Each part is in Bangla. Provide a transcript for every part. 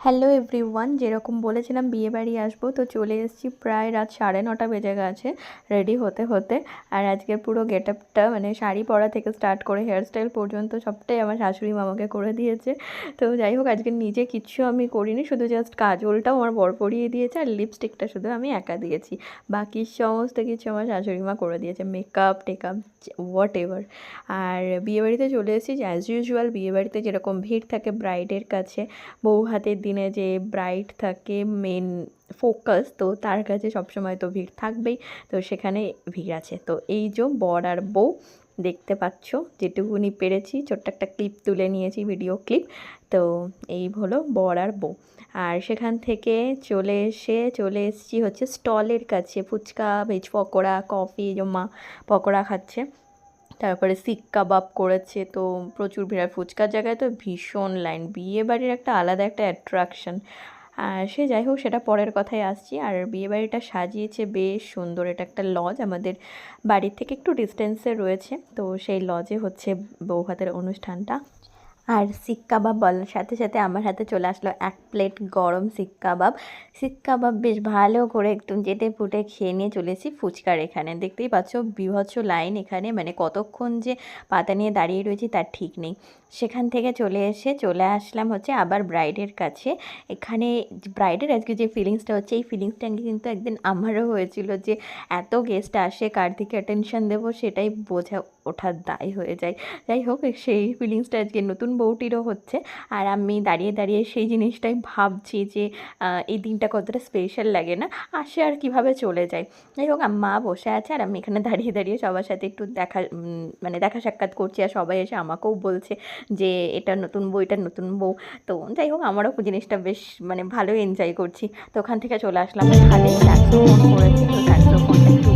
হ্যালো এভরিওয়ান, যেরকম বলেছিলাম বিয়ে বাড়ি আসব, তো চলে এসেছি প্রায় রাত সাড়ে নটা বেজে গেছে রেডি হতে হতে। আর আজকের পুরো গেট আপটা মানে শাড়ি পরা থেকে স্টার্ট করে হেয়ারস্টাইল পর্যন্ত সবটাই আমার শাশুড়ি মামাকে করে দিয়েছে। তো যাই হোক, আজকে নিজে কিচ্ছু আমি করিনি, শুধু জাস্ট কাজলটাও আমার বর পরিয়ে দিয়েছে আর লিপস্টিকটা শুধু আমি একা দিয়েছি। বাকি সমস্ত কিছু আমার শাশুড়ি মা করে দিয়েছে মেকআপ টেকআপ হোয়াট এভার আর বিয়েবাড়িতে চলে এসেছি অ্যাজ ইউজুয়াল বিয়েবাড়িতে যেরকম ভিড় থাকে ব্রাইডের কাছে, বউ হাতের দিনে যে ব্রাইড থাকে মেন ফোকাস, তো তার কাছে সবসময় তো ভিড় থাকবেই। তো সেখানে ভিড় আছে। তো এই যে বর আর বউ, দেখতে পাচ্ছ? যেটুকুনি পেরেছি, ছোট্ট একটা ক্লিপ তুলে নিয়েছি, ভিডিও ক্লিপ। তো এই হলো বর আর বউ। আর সেখান থেকে চলে এসে, চলে এসেছি হচ্ছে স্টলের কাছে। ফুচকা, ভেজ পকোড়া, কফি, জমা পকোড়া খাচ্ছে। তারপরে শিখ কাবাব করেছে, তো প্রচুর ভিড় আর ফুচকার জায়গায় তো ভীষণ লাইন বিয়ে বাড়ির একটা আলাদা একটা অ্যাট্রাকশন আর সে যাই হোক, সেটা পরের কথায় আসছি। আর বিয়ে বাড়িটা সাজিয়েছে বেশ সুন্দর। এটা একটা লজ আমাদের বাড়ির থেকে একটু ডিস্টেন্সে রয়েছে। তো সেই লজে হচ্ছে বৌভাতের অনুষ্ঠানটা। আর শিক কাবাব বলার সাথে সাথে আমার হাতে চলে আসলো এক প্লেট গরম শিক কাবাব। শিক কাবাব বেশ ভালো করে একটু যেটে ফুটে খেয়ে নিয়ে চলেছি ফুচকার এখানে। দেখতেই পাচ্ছ বিভৎস লাইন এখানে মানে কতক্ষণ যে পাতা নিয়ে দাঁড়িয়ে রয়েছি তার ঠিক নেই। সেখান থেকে চলে এসে চলে আসলাম হচ্ছে আবার ব্রাইডের কাছে। এখানে ব্রাইডের আজকে যে ফিলিংসটা হচ্ছে, এই ফিলিংসটা কিন্তু একদিন আমারও হয়েছিল যে এত গেস্ট আসে, কার দিকে অ্যাটেনশন দেবো সেটাই বোঝা ওঠার দায় হয়ে যায়। যাই হোক, সেই ফিলিংসটা আজকে নতুন বউটিরও হচ্ছে। আর আমি দাঁড়িয়ে দাঁড়িয়ে সেই জিনিসটাই ভাবছি যে এই দিনটা কতটা স্পেশাল লাগে না? আসে আর কীভাবে চলে যায়? যাই হোক মা বসে আছে আর আমি এখানে দাঁড়িয়ে দাঁড়িয়ে সবার সাথে একটু দেখা মানে দেখা সাক্ষাৎ করছি আর সবাই এসে আমাকেও বলছে যে, এটা নতুন বউ, এটা নতুন বউ। তো যাই হোক, আমারও জিনিসটা বেশ মানে ভালো এনজয় করছি। তো ওখান থেকে চলে আসলাম। স্যাক্সোফোন করেছি তো একটু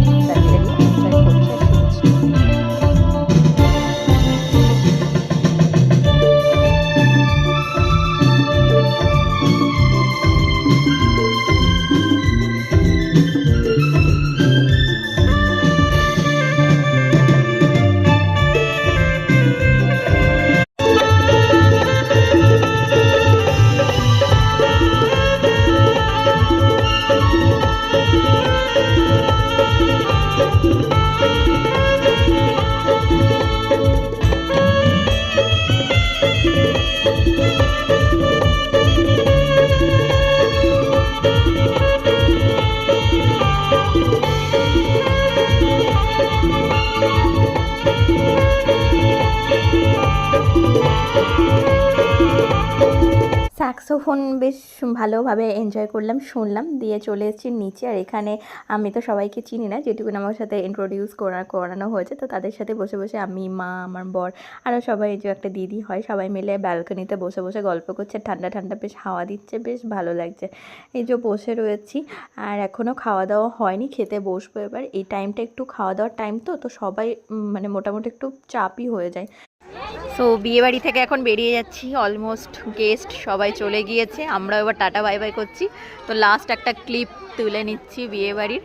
Thank you. স্যাক্সোফোন বেশ ভালোভাবে এনজয় করলাম, শুনলাম, দিয়ে চলে এসেছি নিচে। আর এখানে আমি তো সবাইকে চিনি না, যেটুকুন আমার সাথে ইন্ট্রোডিউস করা, করানো হয়েছে, তো তাদের সাথে বসে বসে আমি, মা, আমার বর, আরও সবাই যে একটা দিদি হয়, সবাই মিলে ব্যালকনিতে বসে বসে গল্প করছে। ঠান্ডা ঠান্ডা বেশ হাওয়া দিচ্ছে, বেশ ভালো লাগছে। এই যে বসে রয়েছি, আর এখনও খাওয়া দাওয়া হয়নি, খেতে বসবো এবার। এই টাইমটা একটু খাওয়া দাওয়ার টাইম তো তো সবাই মানে মোটামুটি একটু চাপই হয়ে যায়। সো বিয়েবাড়ি থেকে এখন বেরিয়ে যাচ্ছি। অলমোস্ট গেস্ট সবাই চলে গিয়েছে। আমরা এবার টাটা বাই বাই করছি। তো লাস্ট একটা ক্লিপ তুলে নিচ্ছি বিয়েবাড়ির।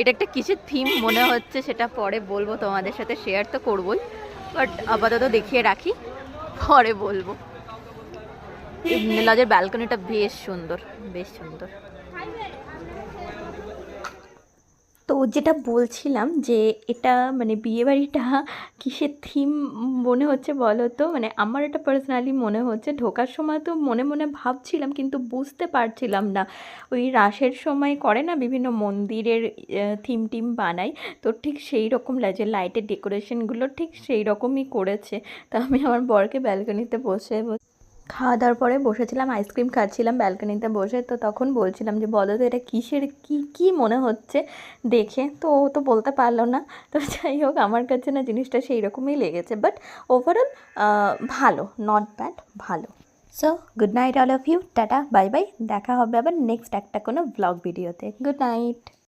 এটা একটা কিসের থিম মনে হচ্ছে সেটা পরে বলব তোমাদের সাথে শেয়ার তো করবোই। বাট আপাতত দেখিয়ে রাখি পরে বলব। লজের ব্যালকনিটা বেশ সুন্দর বেশ সুন্দর। তো যেটা বলছিলাম যে এটা মানে বিয়েবাড়িটা কিসের থিম মনে হচ্ছে বলো তো মানে আমার এটা পার্সোনালি মনে হচ্ছে, ঢোকার সময় তো মনে মনে ভাবছিলাম কিন্তু বুঝতে পারছিলাম না। ওই রাসের সময় করে না বিভিন্ন মন্দিরের থিম টিম বানায় তো ঠিক সেই রকম লাগে লাইটের ডেকোরেশনগুলো ঠিক সেই রকমই করেছে। তো আমি আমার বরকে ব্যালকনিতে বসে খাওয়া দাওয়ার পরে বসেছিলাম, আইসক্রিম খাচ্ছিলাম ব্যালকনিতে বসে, তো তখন বলছিলাম যে, বলো তো, এটা কিসের, কি কি মনে হচ্ছে দেখে? তো ও তো বলতে পারল না। তো যাই হোক, আমার কাছে না জিনিসটা সেই রকমই লেগেছে। বাট ওভারঅল ভালো নট ব্যাড ভালো। So good night all of you tata bye bye দেখা হবে আবার নেক্সট একটা কোনো ব্লগ ভিডিওতে গুড নাইট